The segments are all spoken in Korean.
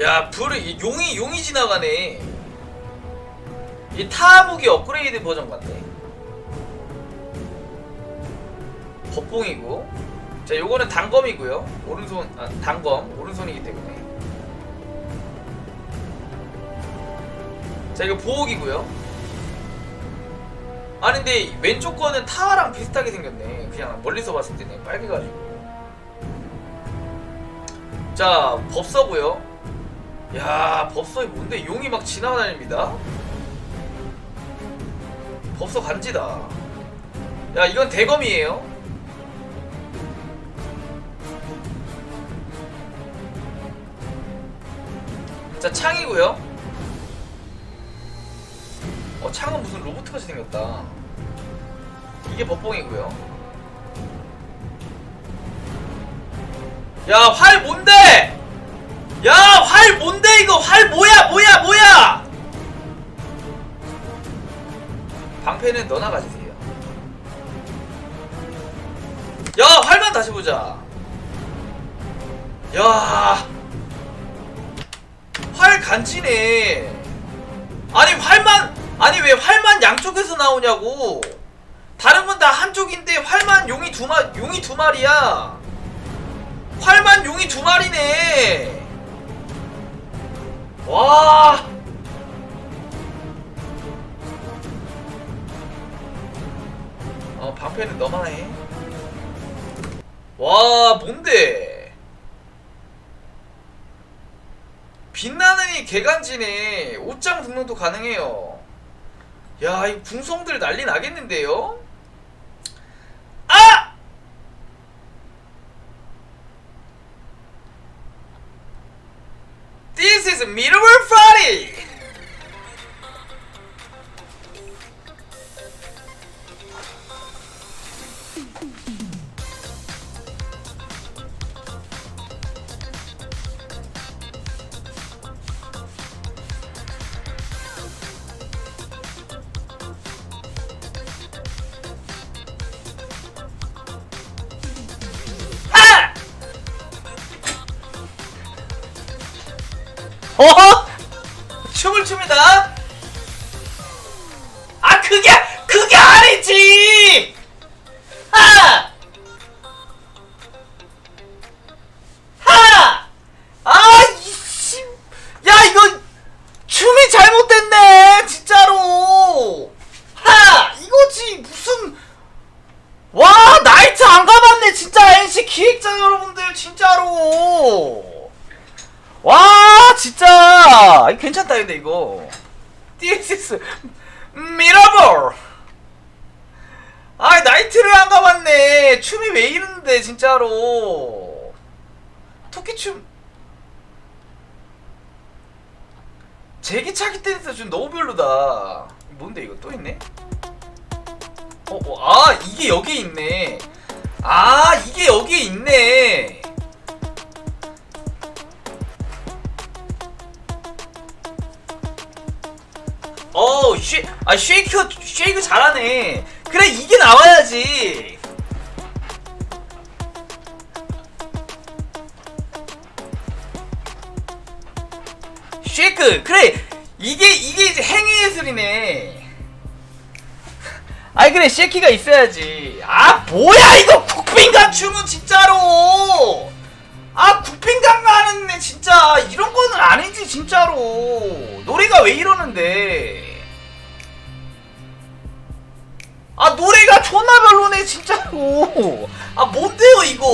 야 불을 이 용이 용이 지나가네. 이 타무기 업그레이드 버전 같네. 법봉이고. 자 요거는 단검이고요. 오른손 아 단검. 오른손이기 때문에. 자 이거 보호기고요. 아니 근데 왼쪽 거는 타와랑 비슷하게 생겼네. 그냥 멀리서 봤을 때는 빨개가지고. 자 법서고요 야 법서이 뭔데 용이 막 지나다닙니다? 법서 간지다. 야 이건 대검이에요? 자 창이고요. 어 창은 무슨 로봇같이 생겼다. 이게 법봉이고요. 야 활 뭔데 야 활 뭔데 이거? 활 뭐야 뭐야 뭐야? 방패는 너나 가지세요. 야 활만 다시 보자. 야 활 간지네. 아니 활만 아니 왜 활만 양쪽에서 나오냐고. 다른 건 다 한쪽인데 활만 용이 두 마, 용이 두 마리야. 활만 용이 두 마리네 와 어, 방패는 너만 해. 와, 뭔데? 빛나는 이 개간지네. 옷장 등록도 가능해요. 야, 이 궁성들 난리 나겠는데요? guys, meet him 기획자 여러분들 진짜로. 와 진짜. 괜찮다 근데 이거. DSS 미러볼 아 나이트를 안 가봤네. 춤이 왜 이러는데 진짜로. 토끼춤. 제기차기 댄스 좀 너무 별로다. 뭔데 이거 또 있네? 어, 어, 아 이게 여기에 있네 아 이게 여기에 있네 어, 쉐, 아, 쉐이크, 쉐이크 잘하네. 그래, 이게 나와야지. 쉐이크, 그래, 이게, 이게 이제 행위 예술이네. 아이, 그래, 쉐이크가 있어야지. 아, 뭐야, 이거 국빈관 춤은 진짜로! 아, 국빈관 가는데, 진짜, 이런 거는 아니지, 진짜로. 노래가 왜 이러는데. 아 노래가 존나 별로네 진짜로 아 뭔데요 이거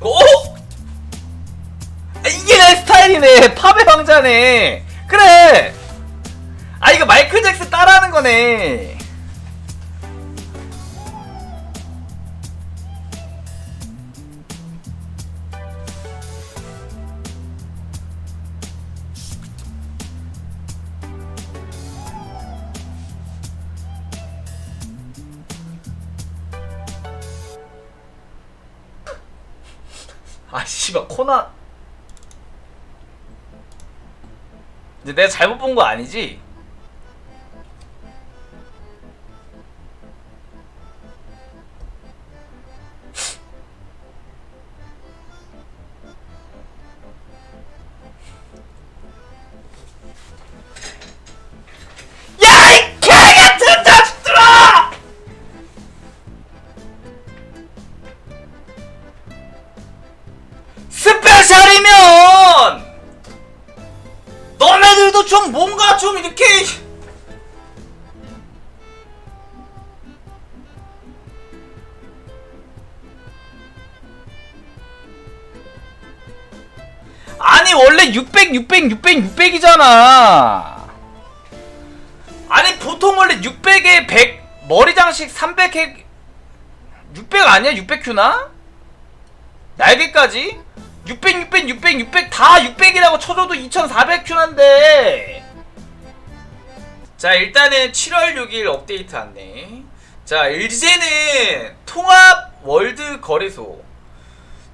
어? 아, 이게 내 스타일 이네. 팝의 왕자네. 그래. 아 이거 마이클 잭슨 따라하는 거네. 아 씨발 코나 이제 내가 잘못 본 거 아니지? 600 600 600이잖아. 아니 보통 원래 600에 100 머리 장식 300에 600 아니야? 600큐나? 날개까지? 600 600 600 600 다 600이라고 쳐줘도 2400큐난데. 자 일단은 7월 6일 업데이트 안내 자 이제는 통합 월드 거래소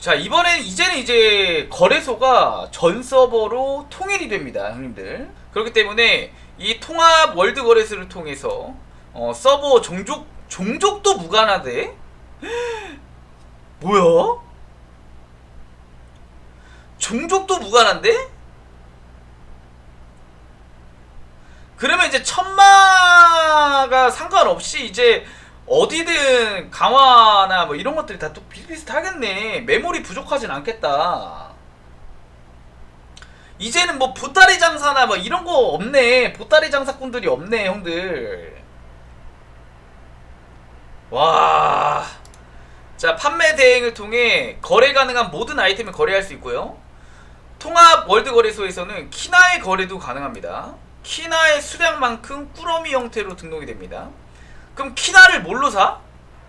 자 이번엔 이제는 이제 거래소가 전 서버로 통일이 됩니다 형님들 그렇기 때문에 이 통합 월드 거래소를 통해서 어, 서버 종족 종족도 무관하대 뭐야? 종족도 무관한데? 그러면 이제 천마가 상관없이 이제 어디든 강화나 뭐 이런 것들이 다 또 비슷비슷하겠네. 메모리 부족하진 않겠다. 이제는 뭐 보따리 장사나 뭐 이런 거 없네. 보따리 장사꾼들이 없네, 형들. 와. 자, 판매 대행을 통해 거래 가능한 모든 아이템을 거래할 수 있고요. 통합 월드 거래소에서는 키나의 거래도 가능합니다. 키나의 수량만큼 꾸러미 형태로 등록이 됩니다. 그럼 키나를 뭘로 사?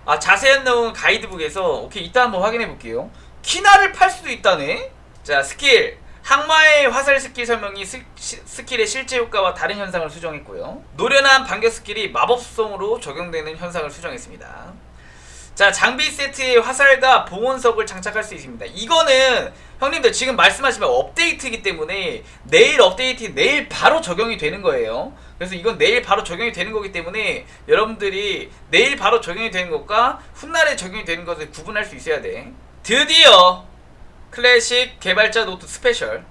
아 자세한 내용은 가이드북에서 오케이 이따 한번 확인해 볼게요. 키나를 팔 수도 있다네. 자 스킬 항마의 화살 스킬 설명이 스, 시- 스킬의 실제 효과와 다른 현상을 수정했고요. 노련한 반격 스킬이 마법성으로 적용되는 현상을 수정했습니다. 자 장비 세트에 화살과 보온석을 장착할 수 있습니다. 이거는 형님들 지금 말씀하시면 업데이트이기 때문에 내일 업데이트 내일 바로 적용이 되는 거예요. 그래서 이건 내일 바로 적용이 되는 거기 때문에 여러분들이 내일 바로 적용이 되는 것과 훗날에 적용이 되는 것을 구분할 수 있어야 돼. 드디어 클래식 개발자 노트 스페셜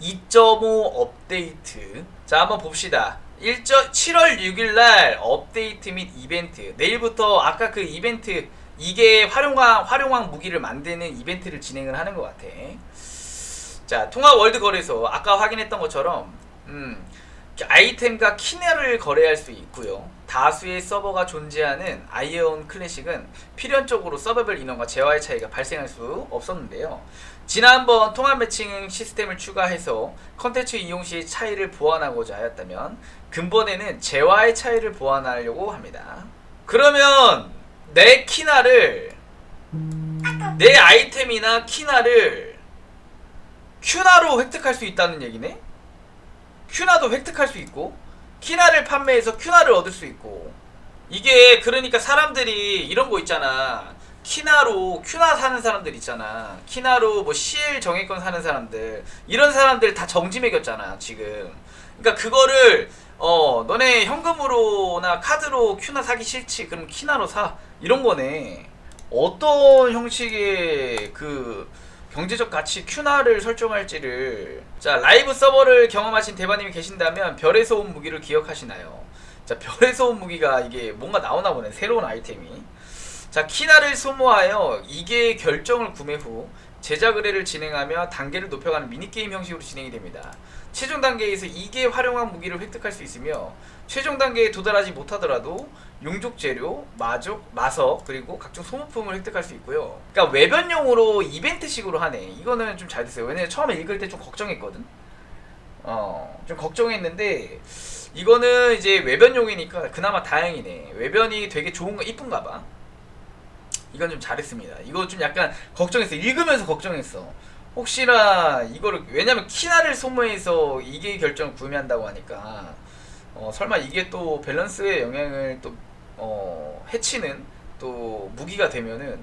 2.5 업데이트. 자, 한번 봅시다. 1 7월 6일 날 업데이트 및 이벤트. 내일부터 아까 그 이벤트 이게 활용왕 활용왕 무기를 만드는 이벤트를 진행을 하는 것 같아. 자, 통합 월드 거래소 아까 확인했던 것처럼 음, 아이템과 키네를 거래할 수 있고요. 다수의 서버가 존재하는 아이언 클래식은 필연적으로 서버별 인원과 재화의 차이가 발생할 수 없었는데요. 지난번 통합 매칭 시스템을 추가해서 컨텐츠 이용 시 차이를 보완하고자 하였다면 근본에는 재화의 차이를 보완하려고 합니다. 그러면 내 키나를 내 아이템이나 키나를 큐나로 획득할 수 있다는 얘기네? 큐나도 획득할 수 있고 키나를 판매해서 큐나를 얻을 수 있고 이게 그러니까 사람들이 이런 거 있잖아. 키나로 큐나 사는 사람들 있잖아. 키나로 뭐 CL 정액권 사는 사람들 이런 사람들 다 정지 매겼잖아 지금. 그러니까 그거를 어 너네 현금으로나 카드로 큐나 사기 싫지. 그럼 키나로 사. 이런 거네. 어떤 형식의 그 경제적 가치 큐나를 설정할지를. 자 라이브 서버를 경험하신 대바님이 계신다면 별에서 온 무기를 기억하시나요? 자 별에서 온 무기가 이게 뭔가 나오나 보네 새로운 아이템이. 자 키나를 소모하여 이게 결정을 구매 후 제작 의뢰를 진행하며 단계를 높여가는 미니게임 형식으로 진행이 됩니다 최종 단계에서 이게 활용한 무기를 획득할 수 있으며 최종 단계에 도달하지 못하더라도 용족 재료, 마족, 마석 그리고 각종 소모품을 획득할 수 있고요. 그러니까 외변용으로 이벤트식으로 하네. 이거는 좀 잘 됐어요. 왜냐면 처음에 읽을 때 좀 걱정했거든. 어, 좀 걱정했는데 이거는 이제 외변용이니까 그나마 다행이네. 외변이 되게 좋은 거 이쁜가 봐. 이건 좀 잘했습니다. 이거 좀 약간 걱정했어. 읽으면서 걱정했어. 혹시나 이거를 왜냐면 키나를 소모해서 이게 결정을 구매한다고 하니까 어, 설마 이게 또 밸런스에 영향을 또 어, 해치는 또 무기가 되면은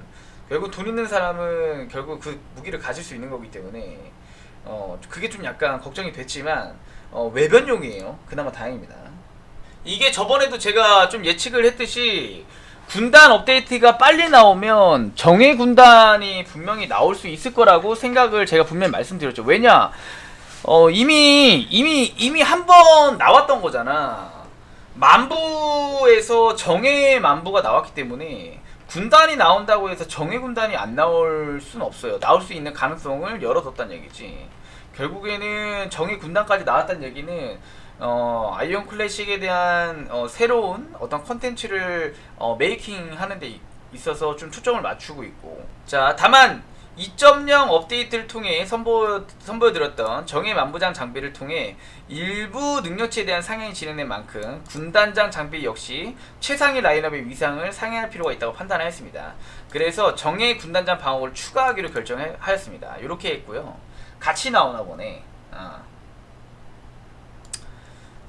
결국 돈 있는 사람은 결국 그 무기를 가질 수 있는 거기 때문에 어, 그게 좀 약간 걱정이 됐지만 어, 외변용이에요. 그나마 다행입니다. 이게 저번에도 제가 좀 예측을 했듯이 군단 업데이트가 빨리 나오면 정예 군단이 분명히 나올 수 있을 거라고 생각을 제가 분명히 말씀드렸죠. 왜냐? 어 이미 이미 이미 한 번 나왔던 거잖아. 만부에서 정예 만부가 나왔기 때문에 군단이 나온다고 해서 정예 군단이 안 나올 수는 없어요. 나올 수 있는 가능성을 열어뒀다는 얘기지. 결국에는 정의 군단까지 나왔다는 얘기는 어, 아이온 클래식에 대한 어, 새로운 어떤 컨텐츠를 어, 메이킹 하는 데 이- 있어서 좀 초점을 맞추고 있고 자 다만 2.0 업데이트를 통해 선보, 선보여드렸던 정의 만부장 장비를 통해 일부 능력치에 대한 상향이 진행된 만큼 군단장 장비 역시 최상위 라인업의 위상을 상향할 필요가 있다고 판단하였습니다. 그래서 정의 군단장 방어를 추가하기로 결정하였습니다. 이렇게 했고요. 같이 나오나 보네. 아.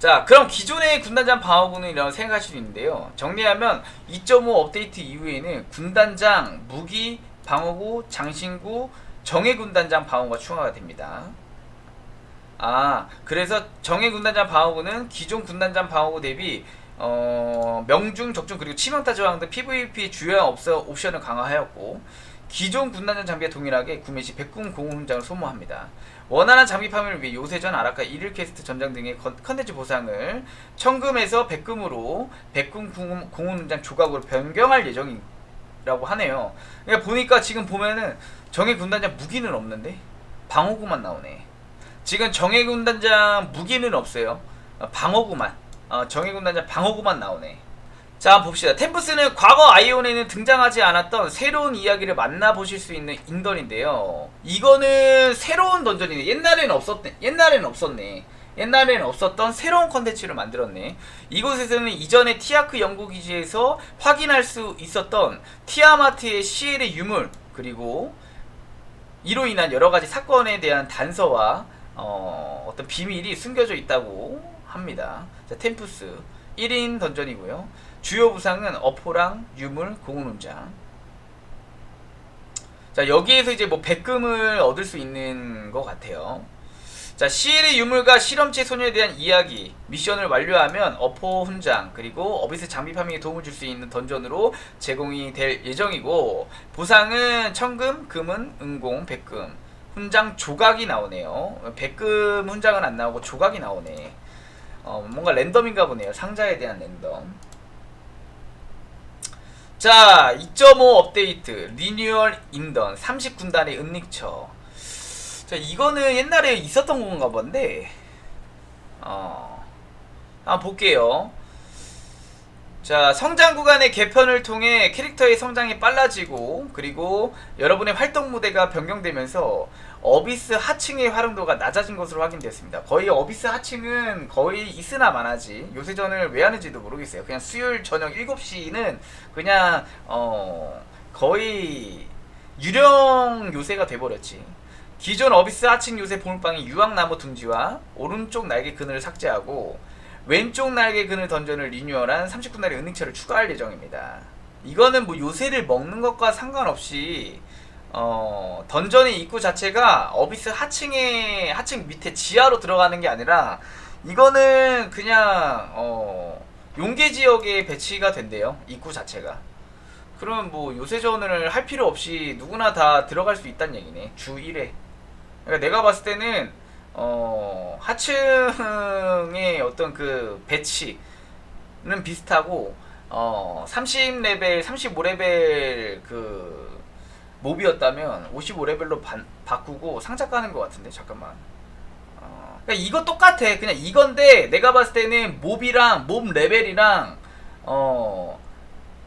자, 그럼 기존의 군단장 방어구는이라고 생각할 수 있는데요. 정리하면 2.5 업데이트 이후에는 군단장, 무기, 방어구, 장신구, 정예 군단장 방어구가 추가가 됩니다. 아, 그래서 정예 군단장 방어구는 기존 군단장 방어구 대비 어, 명중, 적중 그리고 치명타 저항 등 PVP 주요한 옵서, 옵션을 강화하였고 기존 군단장 장비와 동일하게 구매 시 백군 공훈 훈장을 소모합니다. 원활한 장비 판매를 위해 요새전 아라카 1일 퀘스트 전장 등의 컨- 컨텐츠 보상을 청금에서 백금으로 백군 공훈 공훈 훈장 조각으로 변경할 예정이라고 하네요. 그러니까 보니까 지금 보면은 정예 군단장 무기는 없는데 방어구만 나오네. 지금 정예 군단장 무기는 없어요. 어, 방어구만. 어, 정예 군단장 방어구만 나오네. 자, 봅시다. 템프스는 과거 아이온에는 등장하지 않았던 새로운 이야기를 만나보실 수 있는 인던인데요. 이거는 새로운 던전이네. 옛날에는 없었네. 옛날에는 없었네. 옛날에는 없었던 새로운 컨텐츠를 만들었네. 이곳에서는 이전에 티아크 연구기지에서 확인할 수 있었던 티아마트의 시엘의 유물, 그리고 이로 인한 여러 가지 사건에 대한 단서와 어, 어떤 비밀이 숨겨져 있다고 합니다. 자, 템프스 1인 던전이고요. 주요 부상은 어포랑 유물, 공훈훈장. 자, 여기에서 이제 뭐 백금을 얻을 수 있는 것 같아요. 자, 시엘의 유물과 실험체 소녀에 대한 이야기, 미션을 완료하면 어포 훈장, 그리고 어비스 장비 파밍에 도움을 줄 수 있는 던전으로 제공이 될 예정이고, 보상은 청금, 금은, 은공, 백금, 훈장 조각이 나오네요. 백금 훈장은 안 나오고 조각이 나오네. 어, 뭔가 랜덤인가 보네요. 상자에 대한 랜덤. 자, 2.5 업데이트, 리뉴얼 인던, 30군단의 은닉처. 자, 이거는 옛날에 있었던 건가 본데, 어, 한번 볼게요. 자, 성장 구간의 개편을 통해 캐릭터의 성장이 빨라지고, 그리고 여러분의 활동 무대가 변경되면서 어비스 하층의 활용도가 낮아진 것으로 확인되었습니다. 거의 어비스 하층은 거의 있으나 마나지. 요새전을 왜 하는지도 모르겠어요. 그냥 수요일 저녁 7시는 그냥, 어, 거의 유령 요새가 돼버렸지. 기존 어비스 하층 요새 보물방이 유황나무 둥지와 오른쪽 날개 그늘을 삭제하고 왼쪽 날개 그늘 던전을 리뉴얼한 39날의 은닉체를 추가할 예정입니다. 이거는 뭐 요새를 먹는 것과 상관없이 어, 던전의 입구 자체가 어비스 하층에 하층 밑에 지하로 들어가는 게 아니라 이거는 그냥 어, 용계 지역에 배치가 된대요. 입구 자체가. 그러면 뭐 요새전을 할 필요 없이 누구나 다 들어갈 수 있다는 얘기네. 주 1회. 그러니까 내가 봤을 때는 어, 하층의 어떤 그 배치는 비슷하고 어, 30레벨, 35레벨 그 몹이었다면 55레벨로 바꾸고 상자 까는 것 같은데 잠깐만. 어, 그러니까 이거 똑같아. 그냥 이건데 내가 봤을 때는 몹이랑 몹 레벨이랑 어.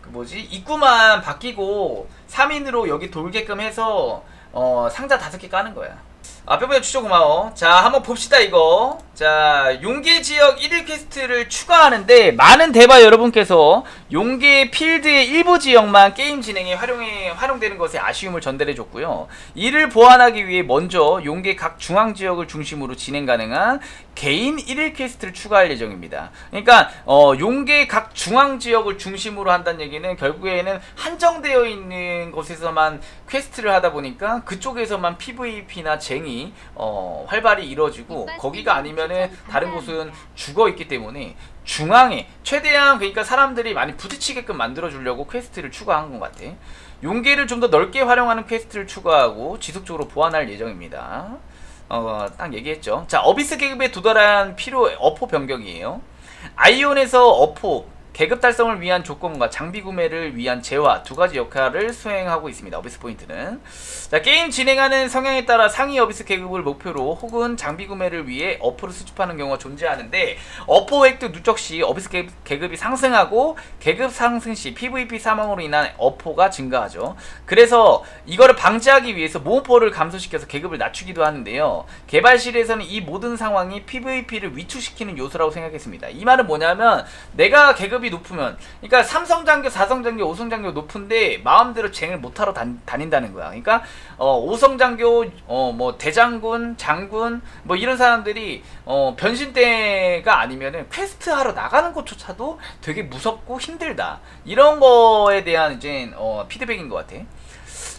그 뭐지 입구만 바뀌고 3인으로 여기 돌게끔 해서 어 상자 다섯 개 까는 거야. 아 뼈뼈 추천 고마워. 자 한번 봅시다 이거. 자 용계 지역 1일 퀘스트를 추가하는데 많은 대바 여러분께서 용계 필드의 일부 지역만 게임 진행에 활용해 활용되는 것에 아쉬움을 전달해 줬고요. 이를 보완하기 위해 먼저 용계 각 중앙 지역을 중심으로 진행 가능한 개인 1일 퀘스트를 추가할 예정입니다. 그러니까 어, 용계 각 중앙 지역을 중심으로 한다는 얘기는 결국에는 한정되어 있는 곳에서만 퀘스트를 하다 보니까 그쪽에서만 PVP나 쟁이 어, 활발히 이루어지고 거기가 아니면 은 다른 곳은 죽어 있기 때문에 중앙에 최대한 그러니까 사람들이 많이 부딪히게끔 만들어 주려고 퀘스트를 추가한 것 같아. 용계를 좀 더 넓게 활용하는 퀘스트를 추가하고 지속적으로 보완할 예정입니다. 어, 딱 얘기했죠. 자, 어비스 계급에 도달한 필요 어포 변경이에요. 아이온에서 어포 계급 달성을 위한 조건과 장비 구매를 위한 재화 두 가지 역할을 수행하고 있습니다. 어비스 포인트는 자 게임 진행하는 성향에 따라 상위 어비스 계급을 목표로 혹은 장비 구매를 위해 어포를 수집하는 경우가 존재하는데 어포 획득 누적 시 어비스 계급, 계급이 상승하고 계급 상승 시 PVP 사망으로 인한 어포가 증가하죠. 그래서 이거를 방지하기 위해서 모호포를 감소시켜서 계급을 낮추기도 하는데요. 개발실에서는 이 모든 상황이 PVP를 위축시키는 요소라고 생각했습니다. 이 말은 뭐냐면 내가 계급이 높으면 그러니까 삼성 장교, 사성 장교, 오성 장교 높은데 마음대로 쟁을 못 하러 단, 다닌다는 거야. 그러니까 어, 오성 장교, 어, 뭐 대장군, 장군 뭐 이런 사람들이 어, 변신 때가 아니면은 퀘스트 하러 나가는 것조차도 되게 무섭고 힘들다. 이런 거에 대한 이제 어, 피드백인 것 같아.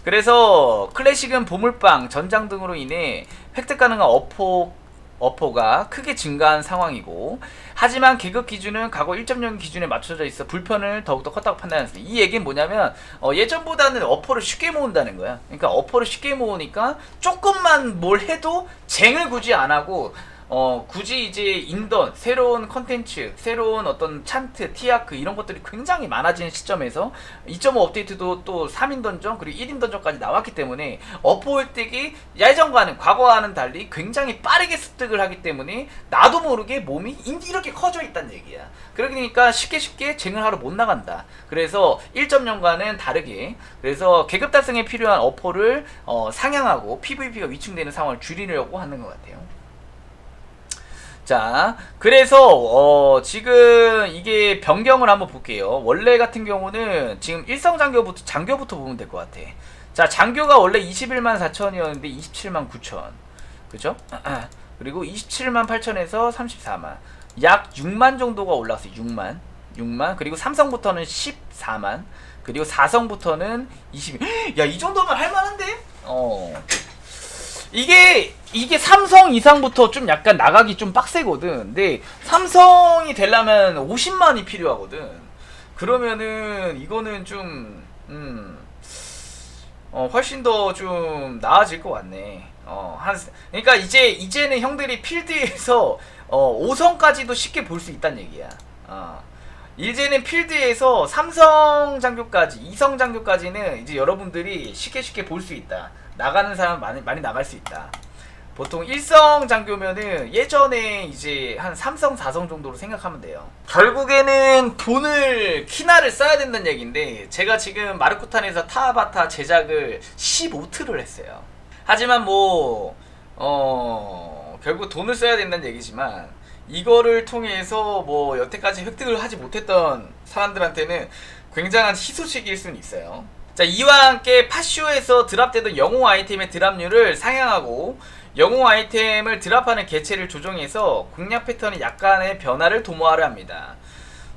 그래서 클래식은 보물빵, 전장 등으로 인해 획득 가능한 어포 어포가 크게 증가한 상황이고 하지만 계급 기준은 과거 1.0 기준에 맞춰져 있어 불편을 더욱더 컸다고 판단했습니다. 이 얘기는 뭐냐면 어, 예전보다는 어포를 쉽게 모은다는 거야. 그러니까 어포를 쉽게 모으니까 조금만 뭘 해도 쟁을 굳이 안 하고 어, 굳이 이제 인던, 새로운 컨텐츠, 새로운 어떤 찬트, 티아크 이런 것들이 굉장히 많아지는 시점에서 2.5 업데이트도 또 3인 던전 그리고 1인 던전까지 나왔기 때문에 어포 획득이 예전과는 과거와는 달리 굉장히 빠르게 습득을 하기 때문에 나도 모르게 몸이 인- 이렇게 커져 있다는 얘기야. 그러니까 쉽게 쉽게 쟁을 하러 못 나간다. 그래서 1.0과는 다르게 그래서 계급 달성에 필요한 어포를 어, 상향하고 PVP가 위축되는 상황을 줄이려고 하는 것 같아요. 자, 그래서 어, 지금 이게 변경을 한번 볼게요. 원래 같은 경우는 지금 일성 장교부터 장교부터 보면 될 것 같아. 자, 장교가 원래 21만 4천이었는데 27만 9천, 그죠? 그리고 27만 8천에서 34만, 약 6만 정도가 올라왔어요. 6만, 6만. 그리고 삼성부터는 14만, 그리고 사성부터는 20. 야, 이 정도면 할 만한데? 어. 이게 이게 삼성 이상부터 좀 약간 나가기 좀 빡세거든. 근데 삼성이 되려면 50만이 필요하거든. 그러면은 이거는 좀 음. 어, 훨씬 더 좀 나아질 것 같네. 어, 한 그러니까 이제 이제는 형들이 필드에서 어, 5성까지도 쉽게 볼 수 있다는 얘기야. 어. 이제는 필드에서 삼성 장교까지, 이성 장교까지는 이제 여러분들이 쉽게 쉽게 볼 수 있다. 나가는 사람 많이 많이 나갈 수 있다. 보통 일성 장교면은 예전에 이제 한 삼성, 사성 정도로 생각하면 돼요. 결국에는 돈을 키나를 써야 된다는 얘기인데 제가 지금 마르쿠탄에서 타바타 제작을 15트를 했어요. 하지만 뭐 어, 결국 돈을 써야 된다는 얘기지만 이거를 통해서 뭐 여태까지 획득을 하지 못했던 사람들한테는 굉장한 희소식일 수는 있어요. 자, 이와 함께 파쇼에서 드랍되던 영웅 아이템의 드랍률을 상향하고 영웅 아이템을 드랍하는 개체를 조정해서 공략 패턴의 약간의 변화를 도모하려 합니다.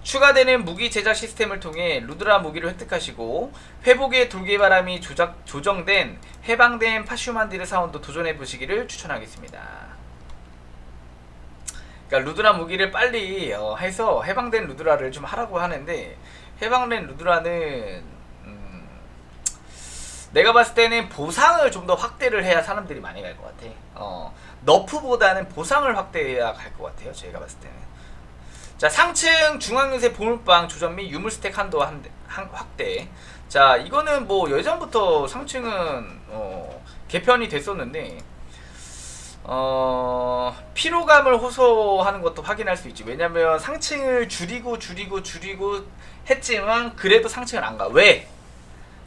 추가되는 무기 제작 시스템을 통해 루드라 무기를 획득하시고 회복의 돌개바람이 조작, 조정된 해방된 파슈만디르 사운드 도전해 보시기를 추천하겠습니다. 그러니까 루드라 무기를 빨리 어, 해서 해방된 루드라를 좀 하라고 하는데 해방된 루드라는 음, 내가 봤을 때는 보상을 좀 더 확대를 해야 사람들이 많이 갈 것 같아. 어, 너프보다는 보상을 확대해야 갈 것 같아요. 제가 봤을 때는. 자 상층 중앙요새 보물방 조전 및 유물 스택 한도 한, 한- 확대. 자 이거는 뭐 예전부터 상층은 어, 개편이 됐었는데 어, 피로감을 호소하는 것도 확인할 수 있지. 왜냐면 상층을 줄이고 줄이고 줄이고 했지만 그래도 상층을 안 가. 왜?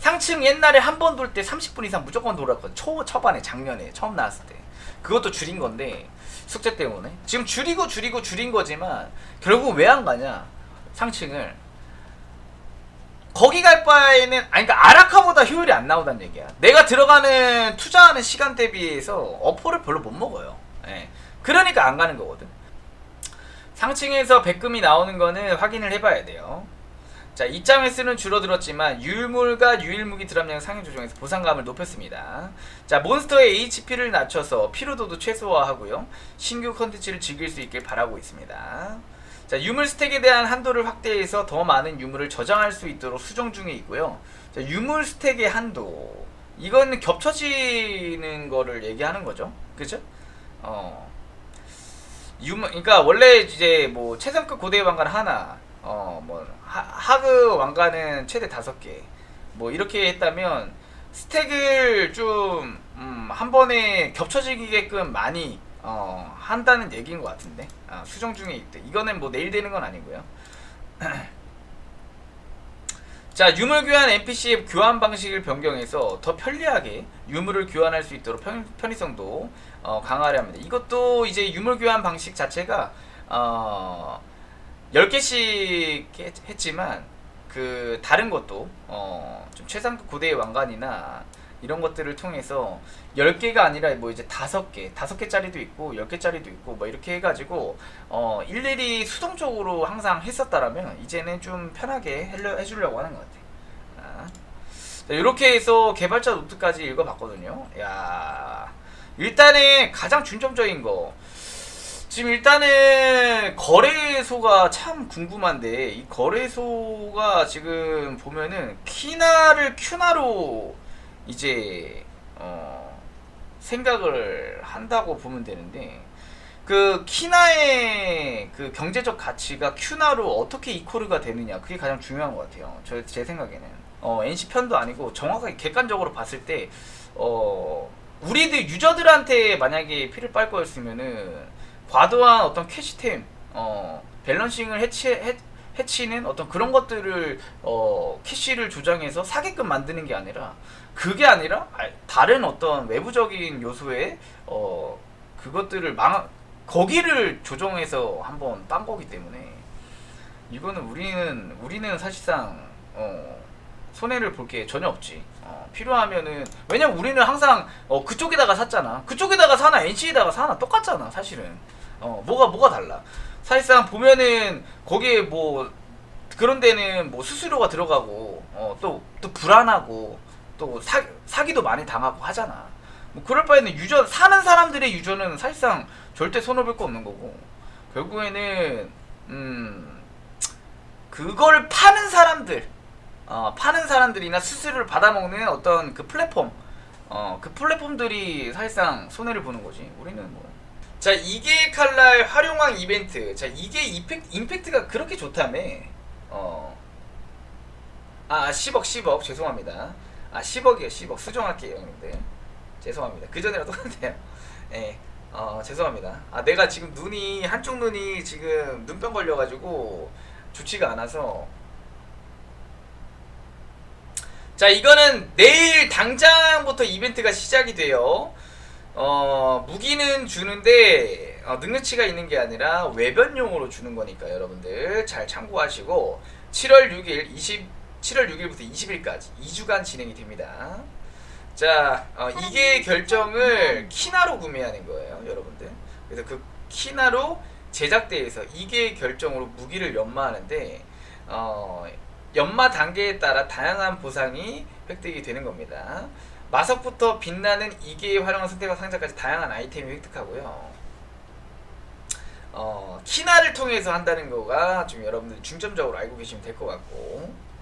상층 옛날에 한 번 돌 때 30분 이상 무조건 돌았거든. 초 초반에 작년에 처음 나왔을 때. 그것도 줄인 건데 숙제 때문에 지금 줄이고 줄이고 줄인 거지만 결국 왜 안 가냐? 상층을 거기 갈 바에는 아니 그러니까 아라카보다 효율이 안 나오다는 얘기야. 내가 들어가는 투자하는 시간 대비해서 어포를 별로 못 먹어요. 예. 그러니까 안 가는 거거든. 상층에서 백금이 나오는 거는 확인을 해봐야 돼요. 자, 입장 횟수는 줄어들었지만 유물과 유일무기 드랍량 상향 조정에서 보상감을 높였습니다. 자, 몬스터의 HP를 낮춰서 피로도도 최소화하고요. 신규 컨텐츠를 즐길 수 있길 바라고 있습니다. 자, 유물 스택에 대한 한도를 확대해서 더 많은 유물을 저장할 수 있도록 수정 중에 있고요. 자, 유물 스택의 한도. 이건 겹쳐지는 거를 얘기하는 거죠. 그죠? 어. 유물, 그러니까 원래 이제 뭐 최상급 고대의 왕관 하나, 어 뭐 하그 왕관은 최대 다섯 개뭐 이렇게 했다면 스택을 좀 음, 한 번에 겹쳐지게끔 많이 어, 한다는 얘기인 것 같은데 아, 수정 중에 있대. 이거는 뭐 내일 되는 건 아니고요. 자 유물 교환 NPC의 교환 방식을 변경해서 더 편리하게 유물을 교환할 수 있도록 편, 편의성도 어, 강화를 합니다. 이것도 이제 유물 교환 방식 자체가 어, 10개씩 했, 했지만 그 다른 것도 어, 좀 최상급 고대의 왕관이나 이런 것들을 통해서 10개가 아니라 뭐 이제 5개, 5개짜리도 있고 10개짜리도 있고 뭐 이렇게 해 가지고 어, 일일이 수동적으로 항상 했었다라면 이제는 좀 편하게 해려, 해주려고 하는 것 같아. 아. 자, 이렇게 해서 개발자 노트까지 읽어봤거든요. 야 일단은 가장 중점적인 거 지금 일단은 거래소가 참 궁금한데 이 거래소가 지금 보면은 키나를 큐나로 이제 어 생각을 한다고 보면 되는데 그 키나의 그 경제적 가치가 큐나로 어떻게 이코르가 되느냐 그게 가장 중요한 것 같아요. 저 제 생각에는 어 NC 편도 아니고 정확하게 객관적으로 봤을 때어 우리들 유저들한테 만약에 피를 빨 거였으면은 과도한 어떤 캐시템 어 밸런싱을 해치 해, 해치는 어떤 그런 것들을 어 캐시를 조정해서 사게끔 만드는 게 아니라 그게 아니라 아, 다른 어떤 외부적인 요소에 어 그것들을 망 거기를 조정해서 한번 딴 거기 때문에 이거는 우리는 우리는 사실상 어 손해를 볼 게 전혀 없지. 어, 필요하면은 왜냐면 우리는 항상 어, 그쪽에다가 샀잖아. 그쪽에다가 사나 NC에다가 사나 똑같잖아. 사실은 어, 뭐가 뭐가 달라. 사실상 보면은 거기에 뭐 그런 데는 뭐 수수료가 들어가고 어, 또또 불안하고 또 사, 사기도 많이 당하고 하잖아. 뭐 그럴 바에는 유저 사는 사람들의 유저는 사실상 절대 손해 볼 거 없는 거고 결국에는 음 그걸 파는 사람들 어, 파는 사람들이나 수수료를 받아먹는 어떤 그 플랫폼 어, 그 플랫폼들이 사실상 손해를 보는 거지 우리는 뭐 자 이게 칼날 활용왕 이벤트. 자 이게 이펙, 임팩 트가 그렇게 좋다며. 어. 아 10억 10억. 죄송합니다. 아 10억이요 10억. 수정할게요 형님들. 죄송합니다. 그 전이랑 똑같아요. 예. 어 죄송합니다. 아 내가 지금 눈이 한쪽 눈이 지금 눈병 걸려가지고 좋지가 않아서. 자 이거는 내일 당장부터 이벤트가 시작이 돼요 어 무기는 주는데 어, 능력치가 있는 게 아니라 외변용으로 주는 거니까 여러분들 잘 참고하시고 7월 6일 20 7월 6일부터 20일까지 2주간 진행이 됩니다. 자 어, 이게 결정을 키나로 구매하는 거예요 여러분들. 그래서 그 키나로 제작대에서 이게 결정으로 무기를 연마하는데 어, 연마 단계에 따라 다양한 보상이 획득이 되는 겁니다. 마석부터 빛나는 이계의 활용을 선택한 상자까지 다양한 아이템이 획득하고요. 어, 키나를 통해서 한다는 거가 좀 여러분들 중점적으로 알고 계시면 될 것 같고